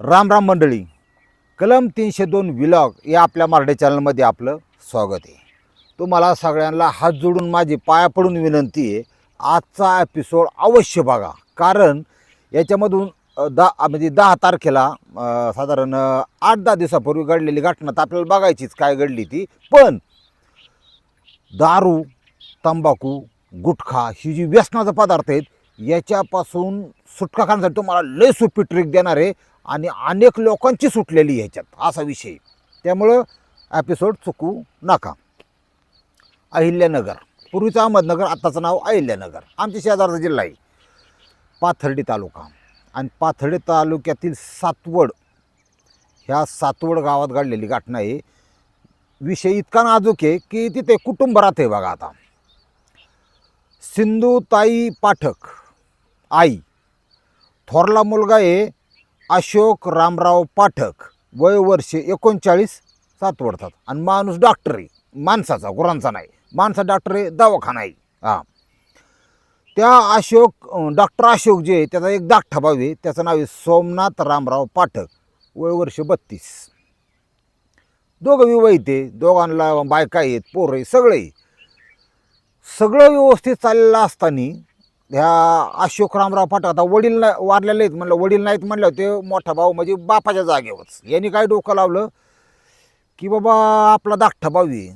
राम राम मंडळी. कलम तीनशे दोन विलॉग या आपल्या मराठी चॅनलमध्ये आपलं स्वागत आहे. तुम्हाला सगळ्यांना हात जोडून माझी पाया पडून विनंती आहे आजचा एपिसोड अवश्य बघा. कारण याच्यामधून दहा म्हणजे दहा तारखेला साधारण आठ दहा दिवसापूर्वी घडलेली घटना तर आपल्याला बघायचीच काय घडली ती. पण दारू तंबाखू गुटखा ही जी व्यसनाचा पदार्थ आहेत याच्यापासून सुटका करण्यासाठी तुम्हाला लय सोपी ट्रिक देणार आहे. आणि अनेक लोकांची सुटलेली ह्याच्यात असा विषय. त्यामुळं एपिसोड चुकू नका. अहिल्यानगर. पूर्वीचं अहमदनगर आत्ताचं नाव अहिल्यानगर. आमच्या शेजारचा जिल्हा आहे. पाथर्डी तालुका. आणि पाथर्डी तालुक्यातील सातवड ह्या सातवड गावात घडलेली घटना आहे. विषय इतका नाजूक आहे की तिथे कुटुंब राहते बघा आता. सिंधुताई पाठक आई. थोरला मुलगा आहे अशोक रामराव पाठक वय वर्षे एकोणचाळीस सातवडतात. आणि माणूस डॉक्टर आहे. माणसाचा गुरांचा नाही. माणसा डॉक्टर आहे दवाखाना आहे. हां. त्या अशोक डॉक्टर अशोक जे आहे त्याचा एक धाकटा भाऊ आहे. त्याचं नाव आहे सोमनाथ रामराव पाठक. वय वर्ष बत्तीस. दोघं विवाहित आहे. दोघांना बायका आहेत पोरं आहे सगळे आहे. सगळं व्यवस्थित चाललेलं असताना ह्या अशोक रामराव पाठक आता वडील ना वारलेले आहेत म्हणलं वडील नाहीत म्हणलं ते मोठा भाऊ म्हणजे बापाच्या जागेवरच. यांनी काय डोकं लावलं? की बाबा आपला धाकटा भाऊ आहे.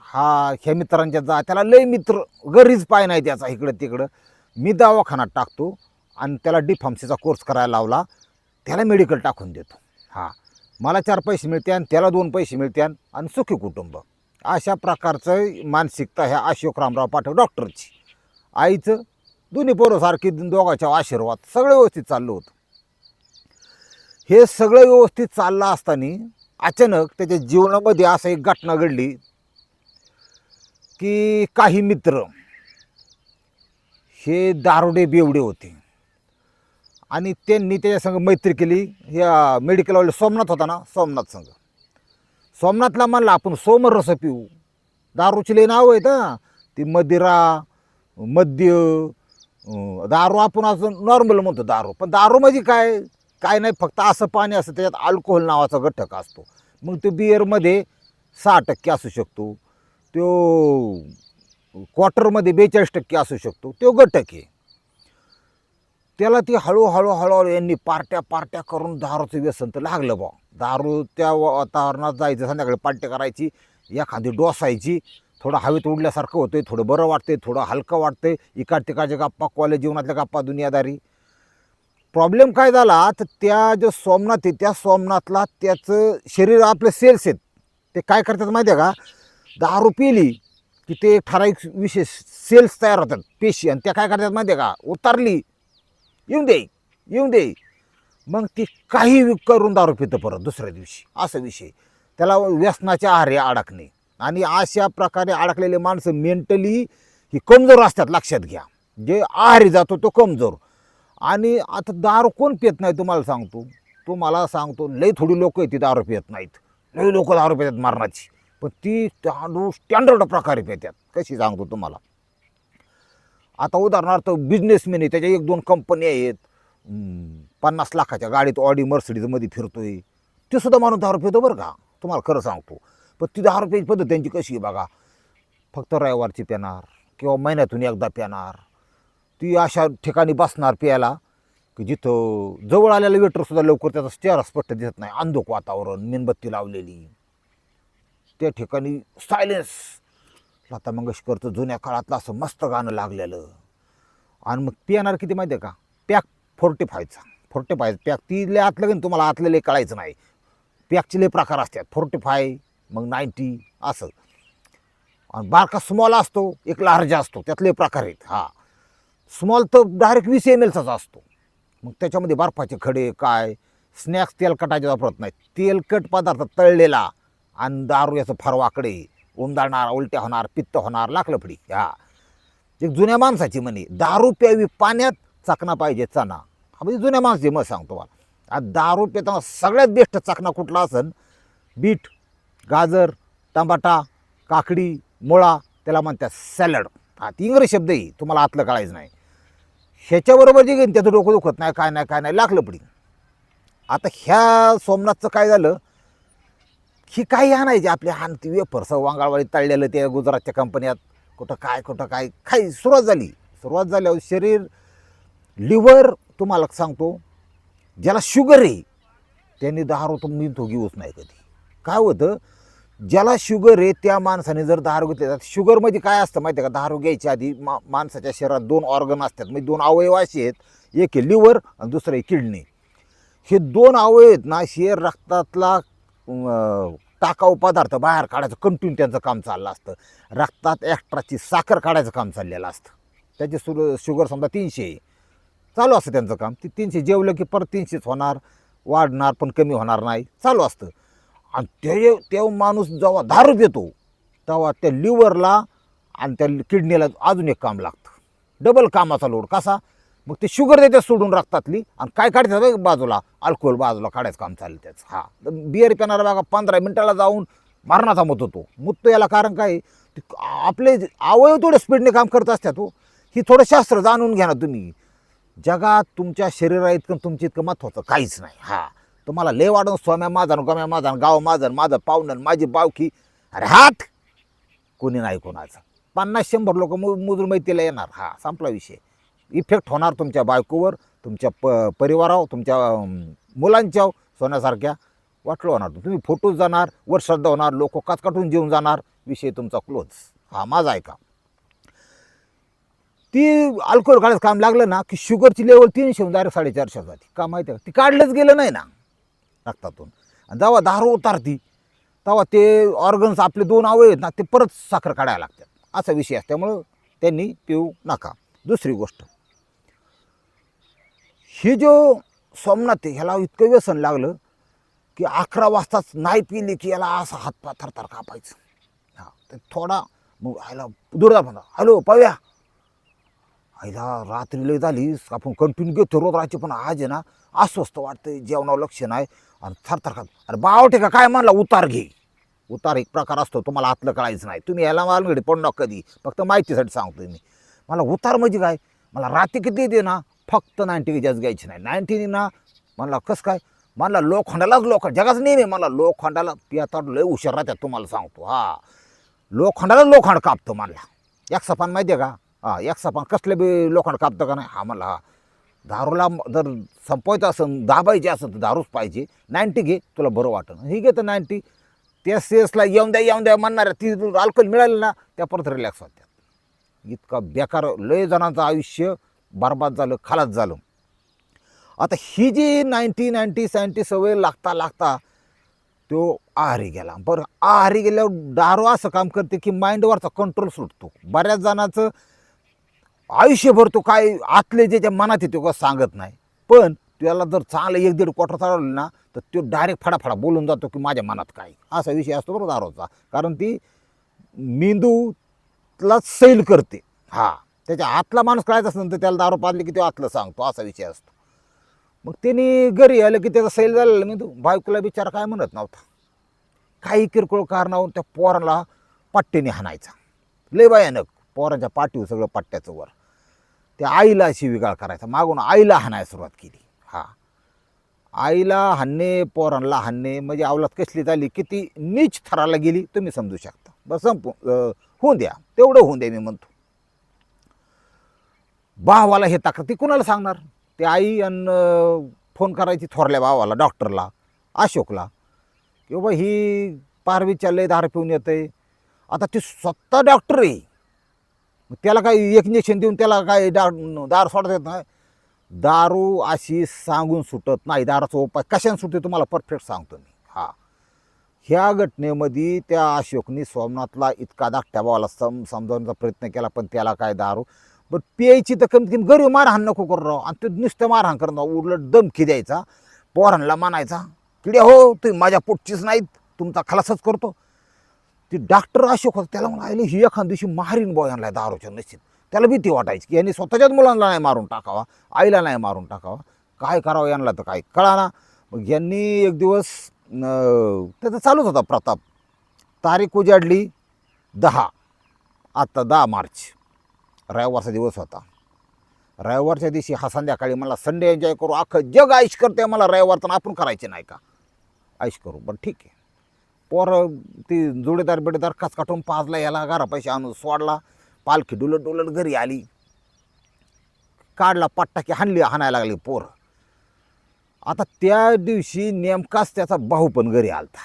हा ह्या मित्रांच्या जा त्याला लय मित्र गरीज पाय नाही त्याचा इकडं तिकडं. मी दवाखान्यात टाकतो आणि त्याला डिफार्मसीचा कोर्स करायला लावला. त्याला मेडिकल टाकून देतो. हां. मला चार पैसे मिळते आणि त्याला दोन पैसे मिळते आणि सुखी कुटुंब. अशा प्रकारचं मानसिकता ह्या अशोक रामराव पाठक डॉक्टरची. आईचं दोन्ही पोरं सारखी दोघांच्या आशीर्वाद सगळं व्यवस्थित चाललं होतं. हे सगळं व्यवस्थित चाललं असताना अचानक त्याच्या जीवनामध्ये असं एक घटना घडली की काही मित्र हे दारुडे बेवडे होते. आणि त्यांनी त्याच्या संग मैत्री केली. या मेडिकलवाले सोमनाथ होता ना सोमनाथ संघ सोमनाथला म्हणलं आपण सोमरस पिऊ. दारूची लई नाव आहेत ती मदिरा मद्य दारू आपण असं नॉर्मल म्हणतो दारू. पण दारू म्हणजे काय? काय नाही फक्त असं पाणी असतं त्याच्यात अल्कोहोल नावाचा घटक असतो. मग तो बिअरमध्ये सहा टक्के असू शकतो. तो क्वार्टरमध्ये बेचाळीस टक्के असू शकतो. तो घटक आहे. त्याला ती हळूहळू हळूहळू यांनी पार्ट्या पार्ट्या करून दारूचं व्यसन तर लागलं बा दारू त्या वातावरणात जायचं संध्याकाळी पार्ट्या करायची एखादी डोसायची थोडं हवेत उडल्यासारखं होतं थोडं बरं वाटतंय थोडं हलकं वाटतंय. इकाड तिकाडच्या गप्पा कॉलेज जीवनातल्या गप्पा दुनियादारी. प्रॉब्लेम काय झाला? तर त्या जो सोमनाथ आहे त्या सोमनाथला त्याचं शरीर आपले सेल्स आहेत. ते काय करतात माहिती आहे का? दारू पिली की ते ठराविक विशेष सेल्स तयार होतात पेशी. आणि त्या काय करतात माहिती आहे का? उतारली. येऊन दे येऊन दे. मग ती काही करून दारू पितं परत दुसऱ्या दिवशी. असा विषय. त्याला व्यसनाच्या आहारी अडकणे. आणि अशा प्रकारे अडकलेले माणसं मेंटली ही कमजोर असतात लक्षात घ्या. जे आहारी जातो तो कमजोर. आणि आता दारू कोण पित नाही तुम्हाला सांगतो. तुम्हाला सांगतो लई थोडी लोक ती दारू पित नाहीत. लई लोक दारू पितात मारणाची. पण ती दारू स्टँडर्ड प्रकारे पितात. कशी सांगतो तुम्हाला? आता उदाहरणार्थ बिझनेसमॅन आहे त्याच्या एक दोन कंपनी आहेत. पन्नास लाखाच्या गाडीत ऑडी मर्सिडीजमध्ये फिरतोय. ते सुद्धा माणूस दारू पितो बरं का? तुम्हाला खरं सांगतो. पण ती दहा रुपयाची पद्धत त्यांची कशी आहे बघा? फक्त रविवारची पेणार किंवा महिन्यातून एकदा पेणार. ती अशा ठिकाणी बसणार प्यायला की जिथं जवळ आलेला वेटरसुद्धा लवकर त्याचा चेहरा स्पष्ट दिसत नाही. अंधुक वातावरण मेणबत्ती लावलेली. त्या ठिकाणी सायलेन्स लता मंगेशकरचं जुन्या काळातलं असं मस्त गाणं लागलेलं. आणि मग पिणार किती माहिती आहे का? पॅक फोर्टी फायचा फोर्टी फाय पॅक ती आतलं की तुम्हाला आतलं कळायचं नाही. पॅकचे लय प्रकार असतात. फोर्टी फाय मग नाईन्टी असं. आणि बारका स्मॉल असतो एक लार्जा असतो त्यातले प्रकार आहेत. हा. स्मॉल तर डायरेक्ट वीस एम एलचाच असतो. मग त्याच्यामध्ये बर्फाचे खडे काय? स्नॅक्स तेलकटाचे वापरत नाही तेलकट पदार्थ तळलेला आणि दारू याचं फरवाकडे उमदाळणार उलट्या होणार पित्त होणार लाकलफडी हा. एक जुन्या माणसाची म्हणे दारू प्यावी पाण्यात चाकणा पाहिजे चणा. हा म्हणजे जुन्या माणसाची मग सांगतो मला दारू पिताना सगळ्यात बेस्ट चाकणा कुठला असन? बीट. गाजर टमाटा काकडी मुळा त्याला म्हणतात सॅलड. हा ती इंग्रजी शब्द आहे तुम्हाला आतलं कळायचं नाही. ह्याच्याबरोबर जे घेईन त्याचं डोकं दुखत नाही काय नाही काय नाही लागलं पडी आता ह्या सोमनाथचं काय झालं? ही काही आणायची आपली आणती वेफर्स वांगाळवाडी तळलेलं ते गुजरातच्या कंपन्यात. कुठं काय कुठं काय खाई सुरुवात झाली. सुरुवात झाल्यावर शरीर लिव्हर तुम्हाला सांगतो ज्याला शुगर आहे त्यांनी दारू तर मी तो घेऊच नाही कधी. काय होतं? ज्याला शुगर आहे त्या माणसाने जर दारू घेतले तर शुगरमध्ये काय असतं माहिती आहे का दारू घ्यायच्या आधी मा माणसाच्या शरीरात दोन ऑर्गन असतात. म्हणजे दोन अवयव असे आहेत एक आहे लिव्हर आणि दुसरं आहे किडनी हे दोन अवयव आहेत ना हे रक्तातला टाकाऊ पदार्थ बाहेर काढायचं कंटिन्यू त्यांचं काम चाललं असतं. रक्तात एक्स्ट्राची साखर काढायचं काम चाललेलं असतं. त्याची सुरू शुगर समजा तीनशे आहे. चालू असतं त्यांचं काम. ती तीनशे जेवलं की परत तीनशेच होणार वाढणार पण कमी होणार नाही. चालू असतं. आणि ते तेव्हा माणूस जेव्हा दारू पितो तेव्हा त्या लिव्हरला आणि त्या किडनीला अजून एक काम लागतं. डबल कामाचा लोड. कसा? मग ते शुगर देते सोडून रक्तातली आणि काय काढतात बाजूला? अल्कोहोल बाजूला काढायचं काम चाललं त्याचं. हा. बिअर पिणारा बघा पंधरा मिनटाला जाऊन मरणाचा मत होतो. मुततो याला कारण काय? आहे? ते आपले अवयव थोडं स्पीडने काम करत असतात हो. ही थोडं शास्त्र जाणून घ्या ना तुम्ही. जगात तुमच्या शरीरा इतकं तुमच्या इतकं महत्त्वाचं काहीच नाही. हा. तुम्हाला लय वाढून स्वाम्या माझा गम्या माझा गाव माझं माझं पाहुणं माझी बावकी अरे हाट कोणी नाही कोणाचं. पन्नास शंभर लोक मु मुजूर मैत्रीला येणार. हा संपला विषय. इफेक्ट होणार तुमच्या बायकोवर तुमच्या प परिवारावर तुमच्या मुलांच्या सोन्यासारख्या. वाटलं होणार तुम्ही फोटोज जाणार वर श्रद्धा होणार लोक काटून जेवून जाणार. विषय तुमचा क्लोज हा माझा ऐका ती अल्कोहोल काढायचं काम लागलं ना की शुगरची लेवल तीनशे डायरेक्ट साडेचारशे जाते का माहिती आहे ती काढलंच गेलं नाही ना. रक्तातून आणि जेव्हा दारू उतारती तेव्हा ते ऑर्गन्स आपले दोन अवयव आहेत ना ते परत साखर काढायला लागतात. असा विषय असल्यामुळं त्यांनी पिऊ नका. दुसरी गोष्ट हे जो सोमनाथ आहे ह्याला इतकं व्यसन लागलं की अकरा वाजताच नाही पिले की याला असा हातपा थरथर कापायचं. हा तर थोडा मग ह्याला दुर्दा म्हणा हॅलो पाहूया. आईला रात्री लय झाली आपण कंटिन्यू घेतो रोज राहायचे पण आज आहे ना अस्वस्थ वाटतं जेवणावर लक्ष नाही. आणि थरथर खात अरे बावटे का काय म्हणला उतार घे. उतार एक प्रकार असतो तुम्हाला आतलं कळायचं नाही. तुम्ही याला मालगडी पडू नका कधी. फक्त माहितीसाठी सांगतो मी. मला उतार म्हणजे काय? मला रात्री किती येते ना फक्त नाईन्टी जास्त घ्यायची नाही. नाईन्टीनी ना म्हणला कसं काय? म्हणला लोखंडालाच लोखंड. जगाच नेहमी मला लोखंडाला पियाता लय हुशार राहतात तुम्हाला सांगतो. हा. लोखंडाला लोखंड कापतो म्हणला. एक सपान माहिती आहे का? हा एक सपान कसले बी लोखंड कापतं का नाही? हा म्हणला हा. दारूला जर संपवायचं असं दाबायची असेल तर दारूच पाहिजे. नाईन्टी घे तुला बरं वाटन. ही घेतं नाईन्टी. त्या सेल्सला येऊन द्या येऊन द्या म्हणणाऱ्या ती अल्कोहोल मिळालं ना त्या परत रिलॅक्स होत्या. इतका बेकार लय जणांचं आयुष्य बरबाद झालं खालाच झालं. आता ही जी नाईन्टी नाईन्टी सेवन्टी सवय लागता लागता तो आहारी गेला. बरं आहारी गेल्यावर दारू असं काम करते की माइंडवरचा कंट्रोल सुटतो. बऱ्याच जणांचं आयुष्यभर तो काय आतले जे ज्या मनात येतो का सांगत नाही. पण त्याला जर चांगलं एक दीड क्वार्टर चालवलं ना तर तो डायरेक्ट फडाफडा बोलून जातो की माझ्या मनात काय. असा विषय असतो बरोबर दारूचा. कारण ती मेंदूला सैल करते. हा. त्याच्या आतला माणूस कळायचा असेल तर त्याला दारू पाजली की तो आतलं सांगतो असा विषय असतो. मग त्याने घरी आलं की त्याचा सैल झालेला मेंदू. बायकोला बिचारा काय म्हणत नव्हता. काही किरकोळ कारणावरून त्या पोराला पट्ट्याने हाणायचा. लय भयानक. पोरांच्या पाठीवर सगळं पट्ट्याचं वर. त्या आईला शिविगाळ करायचा. मागून आईला हाणायला सुरुवात केली. हा. आईला हाणणे पोरांना हाणणे म्हणजे अवलात कसली झाली किती नीच थराला गेली तुम्ही समजू शकता. बस संपू होऊन द्या. तेवढं होऊन द्या मी म्हणतो. भावाला हे ताकद ती कुणाला सांगणार? ते आई आणि फोन करायची थोरल्या भावाला डॉक्टरला अशोकला की बाबा ही पारवी चाललंय धार पिऊन येते आता ती स्वतः डॉक्टर आहे. मग त्याला काही एक इंजेक्शन देऊन त्याला काय डा दारू सोडता येत नाही. दारू अशी सांगून सुटत नाही. दाराचा उपाय कशाने सुटते तुम्हाला परफेक्ट सांगतो मी. हा. ह्या घटनेमध्ये त्या अशोकनी सोमनाथला इतका धाकट्या भावाला सम समजावण्याचा प्रयत्न केला पण त्याला काय दारू? पण प्यायची तर कमीत कमी गरीब मारहाण नको करू राव. आणि ते नुसतं मारहाण करणं उलट दमकी द्यायचा पोरांना मानायचा किड्या हो तुम्ही माझ्या पोटचीच नाहीत. तुमचा खलासच करतो. ती डॉक्टर अशोक होता त्याला म्हणून आले ही एखाद दिवशी मारीन बॉय आणलाय दारूच्या निश्चित त्याला भीती वाटायची की यांनी स्वतःच्याच मुलांना नाही मारून टाकावा आईला नाही मारून टाकावा. काय करावं यांना तर काय कळा ना मग यांनी एक दिवस त्याचा चालूच होता प्रताप. तारीख उजाडली दहा. आत्ता दहा मार्च. रविवारचा दिवस होता. रविवारच्या दिवशी हा संध्याकाळी मला संडे एन्जॉय करू. अख्खं जग आईश करते मला रविवारचं आपण करायचे नाही का? ऐश करू. बरं ठीक आहे. पोरं ती जोडीदार बिडेदार कस काटून पाजला याला घरा पैसे आणून सोडला. पालखी डुलट डुलट घरी आली. काढला पट्टा की हाणली हाणायला लागली पोरं. आता त्या दिवशी नेमकाच त्याचा भाऊ पण घरी आलता.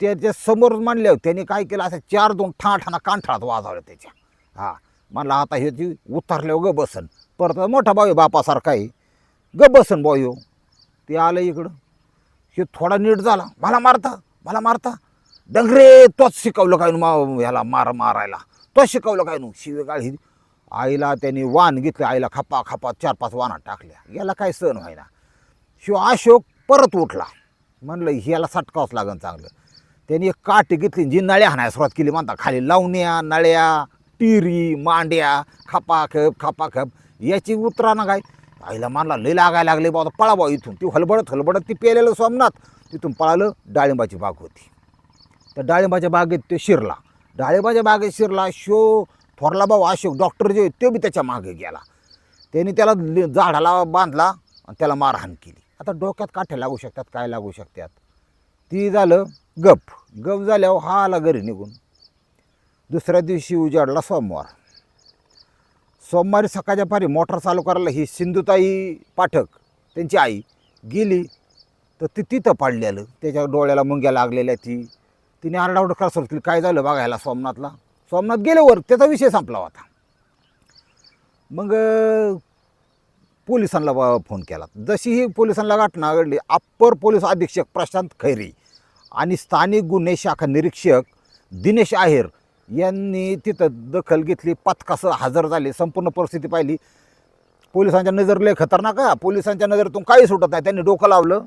त्याच्यासमोर मांडल्यावर त्याने काय केलं? असं चार दोन ठाणा ठाणा कांठाळात वाजवलं त्याच्या. हा म्हणला आता ह्याची उतरल्यावर ग बसन. परत मोठा भाऊ बापासारखा आहे. ग बसन भाऊ ते आलं इकडं. हे थोडा नीट झाला. मला मारता. मला मारता? डंगरे तोच शिकवलं काय मा ह्याला मार मारायला? तोच शिकवलं काय नु? शिवेगाळ ही आईला त्यांनी वाण घेतलं आईला खपा खपा चार पाच वाणात टाकल्या. याला काय सण व्हायना शिव अशोक परत उठला. म्हणलं ह्याला सटकावंच लागन चांगलं. त्यांनी एक काठी घेतली जी नळ्या हाणायला सुरुवात केली. म्हणता खाली लावण्या नळ्या टिरी मांड्या खपा खप खपा खप. याची उतरा ना काय? आईला मानला लय लागायला लागले बाबा पळा बा इथून. ती हलबडत हलबडत ती पेलेलं सोमनाथ तिथून पळालं डाळिंबाची बाग होती. तर डाळिंबाच्या बागेत ते शिरला. डाळिंबाच्या बागेत शिरला शो थोरला भाऊ अशोक डॉक्टर जे ते बी त्याच्यामागे गेला. त्यांनी त्याला झाडाला बांधला आणि त्याला मारहाण केली. आता डोक्यात काठ्या लागू शकतात काय लागू शकतात? ती झालं गप. गप झाल्यावर हा आला घरी निघून दुसऱ्या दिवशी उजाडला सोमवार. सोमवारी सकाळच्या पारी मोटर चालू करायला ही सिंधुताई पाठक त्यांची आई गेली. तर ती तिथं पाडलेलं. त्याच्या डोळ्याला मुंग्या लागलेल्या ती. तिने आरडाओरड का सुरू केली काय झालं बघायला सोमनाथला? सोमनाथ गेल्यावर त्याचा विषय संपला होता. मग पोलिसांना फोन केला. जशी ही पोलिसांना घटना घडली अप्पर पोलीस अधीक्षक प्रशांत खैरे आणि स्थानिक गुन्हे शाखा निरीक्षक दिनेश आहेर यांनी तिथं दखल घेतली पथकासह हजर झाले संपूर्ण परिस्थिती पाहिली. पोलिसांच्या नजर लय खतरनाक का पोलिसांच्या नजरेतून काही सुटत नाही. त्यांनी डोकं लावलं.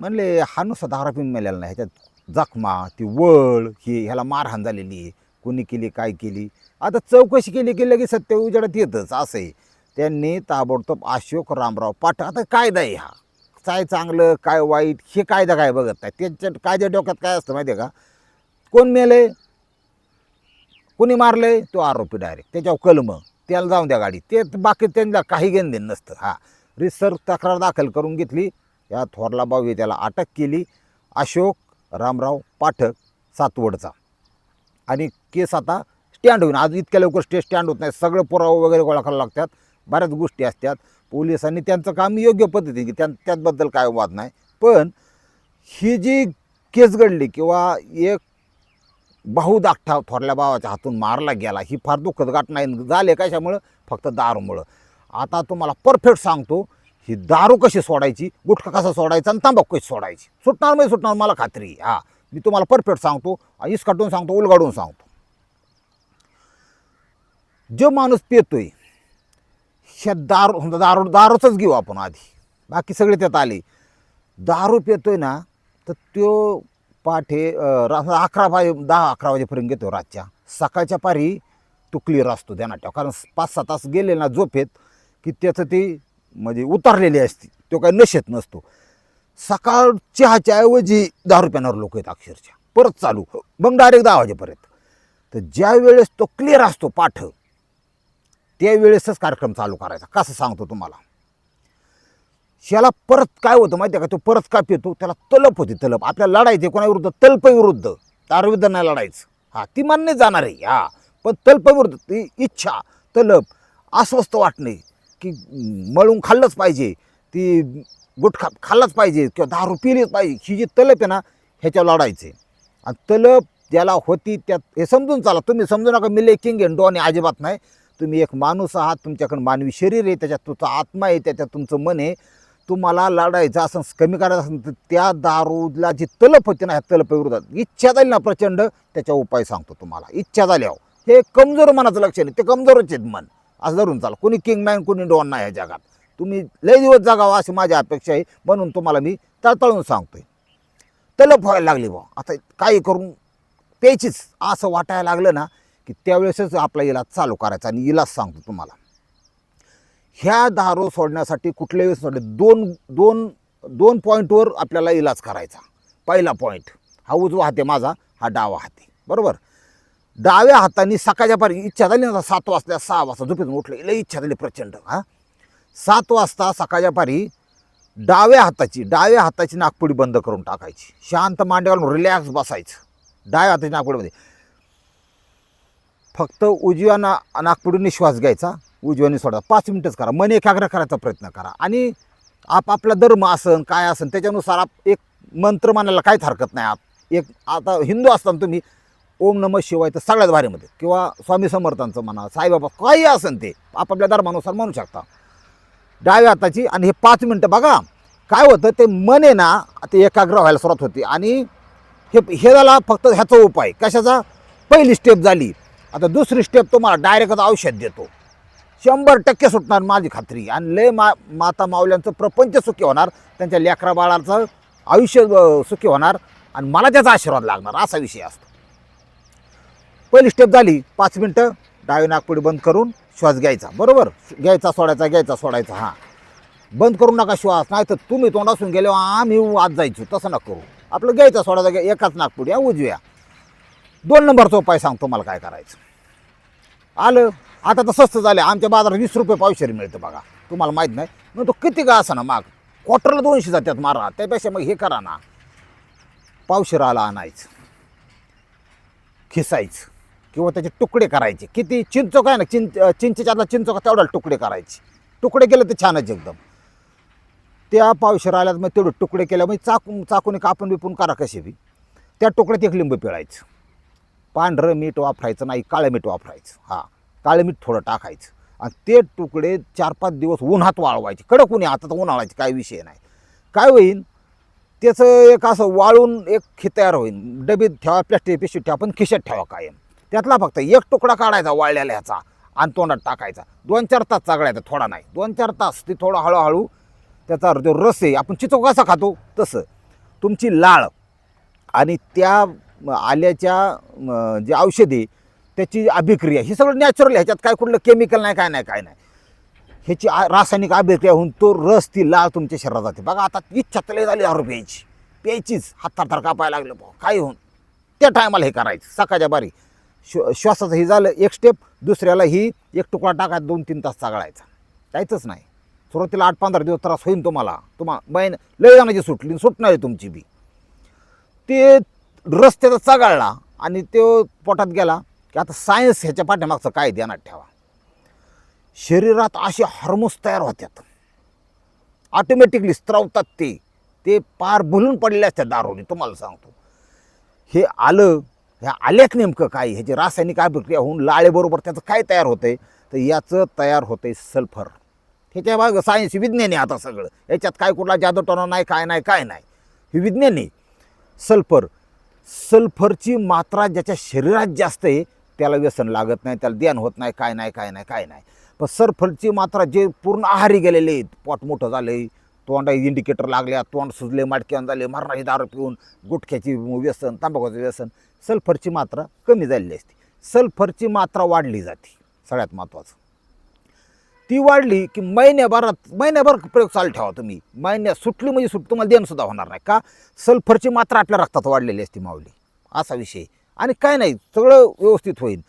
म्हणले हा नुसता दारा पिऊन मेलेला नाही ह्याच्यात जखमा ती वळ ही ह्याला मारहाण झालेली आहे. कुणी केली काय केली? आता चौकशी केली की लगेच सत्य उजेडात येतच असं आहे त्यांनी ताबडतोब अशोक रामराव पाठ आता कायदा आहे हा. काय चांगलं काय वाईट हे कायदा काय बघत नाही? त्यांच्या कायद्या डोक्यात काय असतं माहिती आहे का? कोण मेले कोणी मारलंय? तो आरोपी डायरेक्ट त्याच्यावर कलम. त्याला जाऊन द्या गाडी ते बाकी त्यांना काही घेणं देणं नसतं. हा. रिसर्च तक्रार दाखल करून घेतली. या थोरला भाऊ त्याला अटक केली. अशोक रामराव पाठक सातवडचा. आणि केस आता स्टँड होईल आज इतक्या लवकर स्टे स्टँड होत नाही. सगळं पुरावा वगैरे गोळा करायला लागतात. बऱ्याच गोष्टी असतात. पोलिसांनी त्यांचं काम योग्य पद्धतीने की त्यां त्याबद्दल काय वाद नाही. पण ही जी केस घडली किंवा एक भाऊ दाखठा थोरल्या भावाच्या हातून मारला गेला ही फार दुःखद घटना आहे. झाले कशामुळं? फक्त दारूमुळं. आता तुम्हाला परफेक्ट सांगतो ही दारू कशी सोडायची? गुटखा कसा सोडायचा? आणि तांबाखू कशी सोडायची? सुटणार नाही सुटणार मला खात्री आहे. हा मी तुम्हाला परफेक्ट सांगतो इसकाटून सांगतो उलगाडून सांगतो. जो माणूस पेतोय ह्या दारू समजा दारू दारूचंच घेऊ आपण आधी. बाकी सगळे त्यात आले. दारू पेतोय ना तर तो पाठे रा- अकरा वाजे दहा अकरा वाजेपर्यंत घेतो रातच्या. सकाळच्या पारी तो क्लिअर असतो ध्यानात ठेवा. कारण पाच सहा तास गेले ना झोपेत की त्याचं ते म्हणजे उतारलेली असते. तो काही नशेत नसतो. सकाळ चहाच्या ऐवजी दहा रुपयांवर लोक आहेत अक्षरशः. परत चालू. मग डायरेक्ट दहा वाजेपर्यंत. तर ज्या वेळेस तो क्लिअर असतो पाठ त्यावेळेसच कार्यक्रम चालू करायचा. कसं सांगतो तुम्हाला? शेला परत काय होतं माहिती आहे का? तो परत का पितो? त्याला तलप होती तलप. आपल्याला लढायचे कोणाविरुद्ध? तल्पविरुद्ध. तारविरुद्ध नाही लढायचं. हा ती मान्य जाणार आहे हा पण तल्पविरुद्ध. ती इच्छा तलप अस्वस्थ वाटणे. की मळून खाल्लंच पाहिजे. ती गुटखा खाल्लाच पाहिजे किंवा दारू पिलीच पाहिजे. ही जी तलप आहे ना ह्याच्यावर लढायचे आणि तलप ज्याला होती त्यात हे समजून चाला. तुम्ही समजू नका मी किंग आहे डॉन अजिबात नाही. तुम्ही एक माणूस आहात तुमच्याकडे मानवी शरीर आहे त्याच्यात तुमचा आत्मा आहे त्याच्यात तुमचं मन आहे. तुम्हाला लढायचं असं कमी करायचं असेल तर त्या दारूला जी तलप होती ना ह्या तलपविरोधात इच्छा झाली ना प्रचंड त्याच्या उपाय सांगतो तुम्हाला. इच्छा झाल्यावर. हे कमजोर मनाचं लक्षण आहे ते कमजोरच आहेत मन. असं धरून चाल. कोणी किंग मॅन कोणी डॉन नाही या जगात. तुम्ही लय दिवस जगावा अशी माझी अपेक्षा आहे म्हणून तुम्हाला मी तळतळून सांगतोय. तलप व्हायला लागली बा आता काही करून प्यायचीच. असं वाटायला लागलं ना की त्यावेळेसच आपला इलाज चालू करायचा आणि इलाज सांगतो तुम्हाला. ह्या दारू सोडण्यासाठी कुठल्याही वेळेस सोडले? दोन दोन दोन पॉईंटवर आपल्याला इलाज करायचा. पहिला पॉईंट हा उजवा हाते माझा हा डावा हाते. बरोबर? डाव्या हाताने सकाळच्या पारी इच्छा झाली ना सात वाजता सहा वाजता झोपेतून उठलं. लई इच्छा झाली प्रचंड हा. सात वाजता सकाळच्या पारी डाव्या हाताची डाव्या हाताची नागपुडी बंद करून टाकायची. शांत मांड्यावर रिलॅक्स बसायचं. डाव्या हाताची नागपुडीमध्ये फक्त उजव्या ना नागपुडीने श्वास घ्यायचा. उजव्याने सोडा पाच मिनटंच करा. मन एकाग्र करायचा प्रयत्न करा. आणि आपापला धर्म असन काय असन त्याच्यानुसार आप एक मंत्र मानायला काहीच हरकत नाही आप. एक आता हिंदू असताना तुम्ही ओम नम शिवाय तर सगळ्यात भारीमध्ये. किंवा स्वामी समर्थांचं म्हणा साईबाबा काही असन ते आपापल्या धर्मानुसार म्हणू शकता. डाव्या हाताची आणि हे पाच मिनटं बघा काय होतं ते मन आहे ना ते एकाग्र व्हायला सुरुवात होती. आणि हे हे झाला फक्त ह्याचा उपाय. कशाचा? पहिली स्टेप झाली. आता दुसरी स्टेप तुम्हाला डायरेक्टच औषध देतो. शंभर टक्के सुटणार माझी खात्री. आणि लय मा माता माऊल्यांचं प्रपंच सुखी होणार. त्यांच्या लेकरा बाळाचं आयुष्य सुखी होणार. आणि मला त्याचा आशीर्वाद लागणार. असा विषय असतो. पहिली स्टेप झाली. पाच मिनटं डावी नागपुडी बंद करून श्वास घ्यायचा. बरोबर? घ्यायचा सोडायचा घ्यायचा सोडायचा हां. बंद करू नका श्वास नाही तर तुम्ही तोंडासून गेले आम्ही आत जायचो. तसं नका करू. आपलं घ्यायचा सोडायचा घ्या एकाच नागपुडी हा उजव्या. दोन नंबरचा उपाय सांगतो मला काय करायचं. आलं. आता तर स्वस्त झाले आमच्या बाजारात वीस रुपये पावशेरी मिळतं बघा. तुम्हाला माहीत नाही. मग तो किती का असा ना माग? क्वार्टरला दोनशे जातात मारा. त्यापेक्षा मग हे करा ना. पावशेराला आणायचं. खिसायचं. किंवा त्याचे तुकडे करायचे. किती चिंचोक आहे ना चिंच चिंचेच्या आतला चिंचोका तेवढा तुकडे करायचे. तुकडे केले तर छानच एकदम. त्या पावशेर आल्यात मग तेवढे तुकडे केल्या मग चाकून चाकून कापून बिपून करा कसे बी. त्या तुकड्यात एक लिंबू पिळायचं. पांढरं मीठ वापरायचं नाही काळं मीठ वापरायचं. हां काळं मीठ थोडं टाकायचं. आणि ते तुकडे चार पाच दिवस उन्हात वाळवायचे. कडक उन्हे आता तर उन्हाळायचे काय विषय नाही. काय होईल त्याचं एक असं वाळून एक खे तयार होईल डबीत ठेवा प्लॅस्टिक पिशवीत ठेवा पण खिशात ठेवा कायम. त्यातला फक्त एक तुकडा काढायचा वाळलेला ह्याचा आणि तोंडात टाकायचा. दोन चार तास चागडायचा थोडा नाही. दोन चार तास ती थोडा हळूहळू त्याचा जो रस आहे आपण चिचो कसा खातो? तसं. तुमची लाळ आणि त्या आल्याच्या जे औषधी त्याची अभिक्रिया ही सगळं नॅचरल ह्याच्यात काय कुठलं केमिकल नाही काय नाही काय नाही. ह्याची आ- रासायनिक अभिक्रिया होऊन तो रस ती लाळ तुमच्या शरीरात जाते. बघा आता इच्छा तले झाली दारू प्यायची प्यायचीच. हात थर कापायला लागलं भाऊ. काय होऊन. त्या टायमाला हे करायचं. सकाळच्या बारी. श्व श्वासाचं हे झालं एक स्टेप दुसऱ्याला ही एक तुकडा टाकायचा दोन तीन तास चागळायचा जायचंच नाही. सुरुवातीला आठ पंधरा दिवस त्रास होईल तुम्हाला. तुम्हाला महिना लय जाण्याची सुटली सुटणार आहे तुमची बी. ते रस्त्याचा चागाळला आणि तो पोटात गेला की आता सायन्स ह्याच्या पाठीमागचं काय ध्यानात ठेवा. शरीरात असे हार्मोन्स तयार होतात ऑटोमॅटिकली स्त्रावतात ते. ते पार भुलून पडले असतात दारूने तुम्हाला सांगतो. हे आलं ह्या आलेख नेमकं काय ह्याची रासायनिक अभिक्रिया होऊन लाळेबरोबर त्याचं काय तयार होतंय? तर याचं तयार होतंय सल्फर. ह्याच्या भाग सायन्स विज्ञान आहे आता सगळं. याच्यात काय कुठला जादूटोना नाही काय नाही काय नाही. हे विज्ञान आहे सल्फर सल्फरची मात्रा ज्याच्या शरीरात जास्त आहे त्याला व्यसन लागत नाही त्याला ध्यान होत नाही काय नाही काय नाही काय नाही. पण सल्फरची मात्रा जे पूर्ण आहारी गेलेले आहेत पोट मोठं झालं आहे तोंडा इंडिकेटर लागल्या तोंड सुजले माटक्यान झाले मारणारी दारू पिऊन गुटख्याची व्यसन तंबाखूचं व्यसन सल्फरची मात्रा कमी झालेली असते. सल्फरची मात्रा वाढली जाते सगळ्यात महत्त्वाचं. ती वाढली की महिन्याभरात महिन्याभर प्रयोग चालू ठेवा तुम्ही. महिन्यात सुटली म्हणजे सुट तुम्हाला देणंसुद्धा होणार नाही. का? सल्फरची मात्रा आपल्या रक्तात वाढलेली असते माऊली. असा विषय. आणि काय नाही सगळं व्यवस्थित होईल.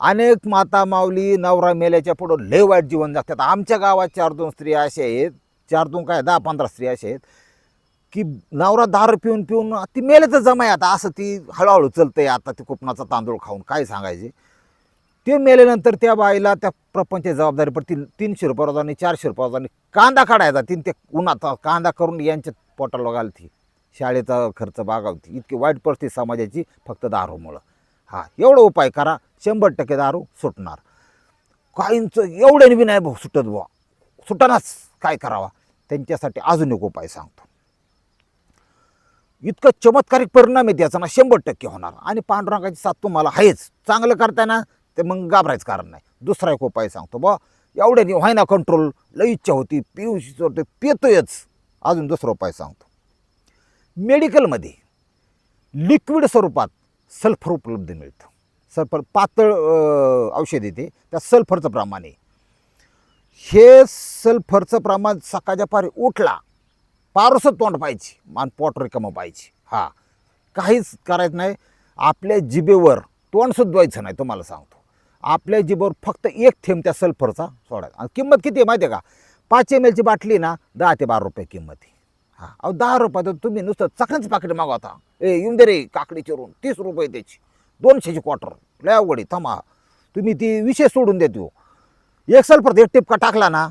अनेक माता माऊली नवरा मेल्याच्या पुढं लय वाईट जीवन जगतात. आमच्या गावात चार दोन स्त्रिया अशा आहेत चार दोन काय दहा पंधरा स्त्री अशा आहेत की नवरा दारू पिऊन पिऊन ती मेल्याचं जमाय आता असं ती हळूहळू चलतंय. आता ती कुपनाचा तांदूळ खाऊन काय सांगायचे? ते मेल्यानंतर त्या बाईला त्या प्रपंचाची जबाबदारी पडते. तीनशे रुपये रोजाने चारशे रुपये रोजाने कांदा काढायचा. तीन ते उन्हात कांदा करून यांच्या पोटाला घालती. शाळेचा खर्च बागावती. इतकी वाईट परिस्थिती समाजाची फक्त दारूमुळं. हा एवढा उपाय करा. शंभर टक्के दारू सुटणार. काहींचं एवढ्याने बी नाही भाऊ सुटत बुवा. सुटानाच काय करावा? त्यांच्यासाठी अजून एक उपाय सांगतो. इतकं चमत्कारिक परिणाम आहे त्याचा ना शंभर टक्के होणार. आणि पांडुरंगाची साथ तुम्हाला आहेच. चांगलं करताना ते मग घाबरायचं कारण नाही. दुसरा एक उपाय सांगतो बा एवढ्याने व्हाय ना कंट्रोल लई इच्छा होती पिऊशी होते पितोयच. अजून दुसरा उपाय सांगतो. मेडिकलमध्ये लिक्विड स्वरूपात सल्फर उपलब्ध मिळतं. सल्फर पातळ औषध येते. त्या सल्फरचं प्रमाण आहे. हे सल्फरचं प्रमाण सकाळच्या पारी उठला पारसं तोंड पाहिजे मान पोट रिकामं पाहिजे हा काहीच करायचं नाही. आपल्या जिभेवर तोंड सुद्धायचं नाही तुम्हाला सांगतो. आपल्या जिभेवर फक्त एक थेंब त्या सल्फरचा सोडायचा. आणि किंमत किती आहे माहिती आहे का? पाच एम एलची बाटली ना दहा ते बारा रुपये किंमत आहे. हां अहो दहा रुपयात तुम्ही नुसतं चकण्याचं पाकिट मागवता ए येऊन दे रे काकडी चिरून तीस रुपये त्याची दोनशेची क्वार्टर लय अवघड आहे थांबा. तुम्ही ती विषय सोडून देतो हो. एक सल्फर एक टिपका टाकला ना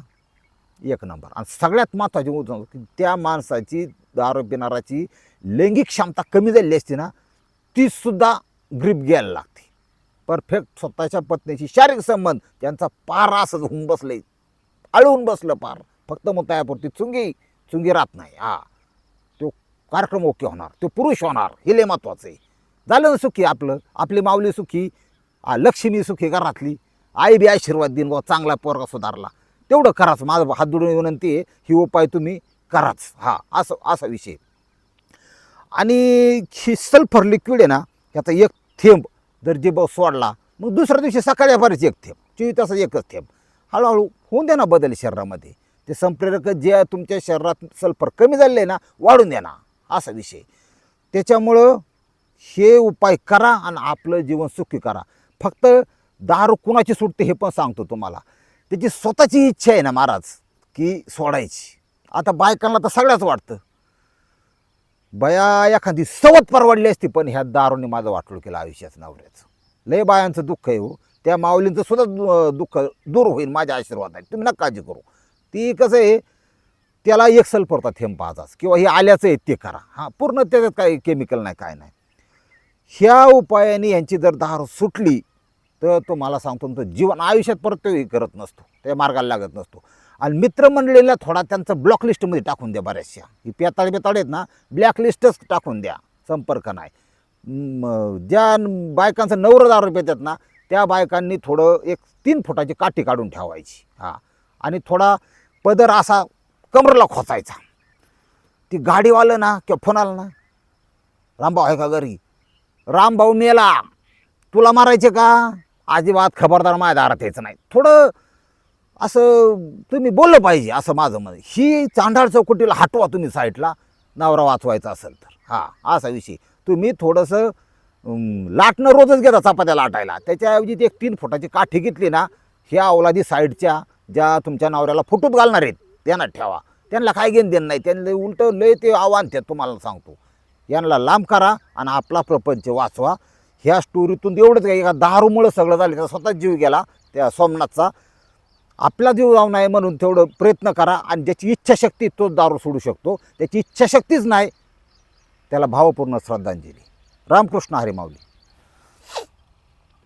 एक नंबर. आणि सगळ्यात महत्त्वाची गोष्ट की त्या माणसाची दारू पिणाराची लैंगिक क्षमता कमी झालेली असते ना तीसुद्धा ग्रीप घ्यायला लागते. परफेक्ट स्वतःच्या पत्नीशी शारीरिक संबंध त्यांचा पार असं होऊन बसले. आळून बसलं पार. फक्त मग त्यापुरती चुंगी चुंगी राहत नाही. हा. तो कार्यक्रम ओके होणार. तो पुरुष होणार. हे लय महत्त्वाचं आहे. झालं ना सुखी आपलं. आपली माऊली सुखी. आ, लक्ष्मी सुखी घरातली. आई बी आशीर्वाद देईन बा चांगला पोरगा सुधारला. तेवढं कराच माझं हात जोडून विनंती आहे ही उपाय तुम्ही कराच. हा असं असा विषय आणि ही सल्फर लिक्विड आहे ना ह्याचा एक थेंब जर जिभ सोडला मग दुसऱ्या दिवशी सकाळी अपारीच एक थेंब चोवीस तासात एकच थेंब. हळूहळू होऊन द्या ना बदल शरीरामध्ये. ते संप्रेरक जे तुमच्या शरीरात सल्फर कमी झालेलं आहे ना वाढून द्या ना असा विषय त्याच्यामुळं हे उपाय करा आणि आपलं जीवन सुखी करा. फक्त दारू कुणाची सुटते हे पण सांगतो तुम्हाला. त्याची स्वतःची इच्छा आहे ना महाराज की सोडायची. आता बायकांना तर सगळ्याच वाटतं. बया एखादी सवत परवडली असती पण ह्या दारूने माझं वाटलं केलं आयुष्याचं नवऱ्याचं. लय बायांचं दुःख आहे हो. त्या माऊलींचं सुद्धा दु- दुःख दूर होईल माझ्या आशीर्वादाने. तुम्ही नका काळजी करू. ती कसं आहे त्याला एक सल्फरचा थेंब पाहताच किंवा हे आल्याचं आहे ते करा. हां पूर्ण त्याच्यात काही केमिकल नाही काय नाही. ह्या उपायाने यांची जर दारू सुटली तर तो मला सांगतो तुमचं जीवन आयुष्यात परत तो हे करत नसतो त्या मार्गाला लागत नसतो. आणि मित्रमंडळीला थोडा त्यांचं ब्लॉक लिस्टमध्ये टाकून द्या बऱ्याचशा. ही पेताळ बेताळ आहेत ना ब्लॅक लिस्टच टाकून द्या संपर्क नाही. ज्या न- बायकांचं नवरं दारू पेतात ना त्या बायकांनी थोडं एक तीन फुटाची काठी काढून ठेवायची. हां. आणि थोडा पदर असा कमरला खोचायचा. ती गाडीवालं ना किंवा फोन आला ना रामभाऊ आहे का घरी? रामभाऊ मेला. तुला मारायचे का? अजिबात खबरदार माझ्या दारात यायचं नाही. थोडं असं तुम्ही बोललं पाहिजे असं माझं मत ही चांडाळ चौकटीला हटवा तुम्ही साईडला नवरा वाचवायचा असेल तर. हां असा विषय तुम्ही थोडंसं लाटणं रोजच घेता चपात्या लाटायला. त्याच्याऐवजी ती एक तीन फुटाची काठी घेतली ना ह्या अवलादी साईडच्या ज्या तुमच्या नवऱ्याला फुटूत घालणार आहेत त्यांना ठेवा. त्यांना काय घेणं देणं नाही. त्यांना उलटं लय ते आव्हान ते तुम्हाला सांगतो. यांना लांब करा आणि आपला प्रपंच वाचवा. ह्या स्टोरीतून एवढंच काय का दारूमुळं सगळं झालं त्याचा स्वतः जीव गेला त्या सोमनाथचा. आपला जीव जाऊ नये म्हणून तेवढं प्रयत्न करा आणि ज्याची इच्छाशक्ती तोच दारू सोडू शकतो. त्याची इच्छाशक्तीच नाही त्याला भावपूर्ण श्रद्धांजली. रामकृष्ण हरिमावली